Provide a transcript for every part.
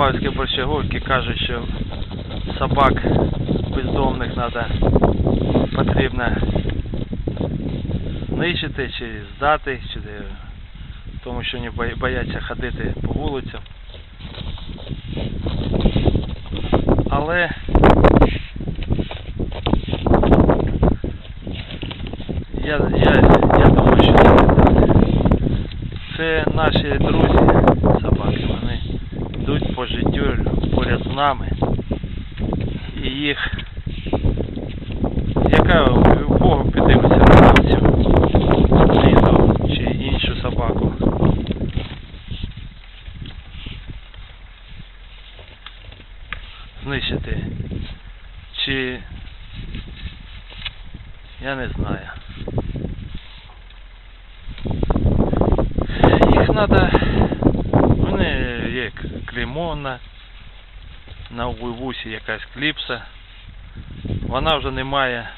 Петропавлівській Борщаговці кажуть, що собак бездомних треба потрібно знищити чи здати, чи тому що вони бояться ходити по вулицям. Але я, я, я думаю, що. Це наші друзі собаки, вони йдуть по життю поряд з нами. І їх яка у кого піддивиться на цю чи іншу собаку. Знищити. Чи я не знаю. Їх треба. Вони є к- клеймо на, на вусі якась кліпса. Вона вже не має.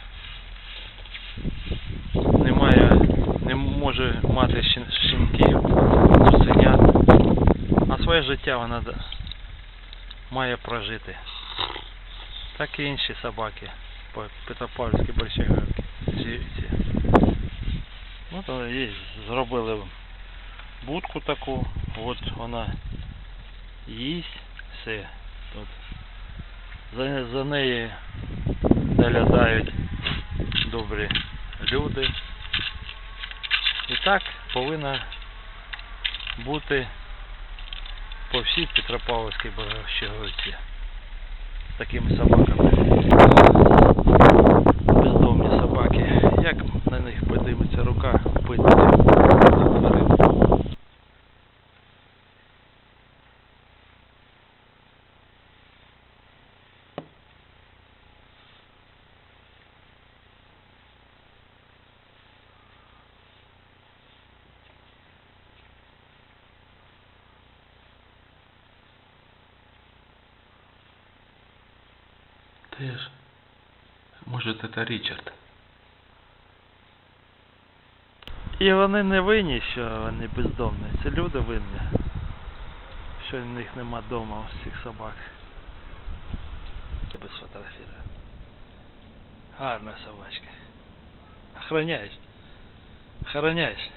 Не має. Не може мати щенків, цуценят. А своє життя вона має прожити. Так і інші собаки по Петропавлівській Борщаговці. ці. Ну то є, зробили будку таку, от вона їсть, все. Тут. За, за неї доглядають добрі люди. І так повинна бути по всій Петропавловській Борщаговці такими собаками. Бездомні собаки. Як на них подиметься рука вбити цих тварин? Теж. Може це Річард. І вони не винні, що вони бездомні. Це люди винні. Що в них нема вдома ось цих собак. Без фотографії. Гарна собачка. Охраняєш. Охраняєш.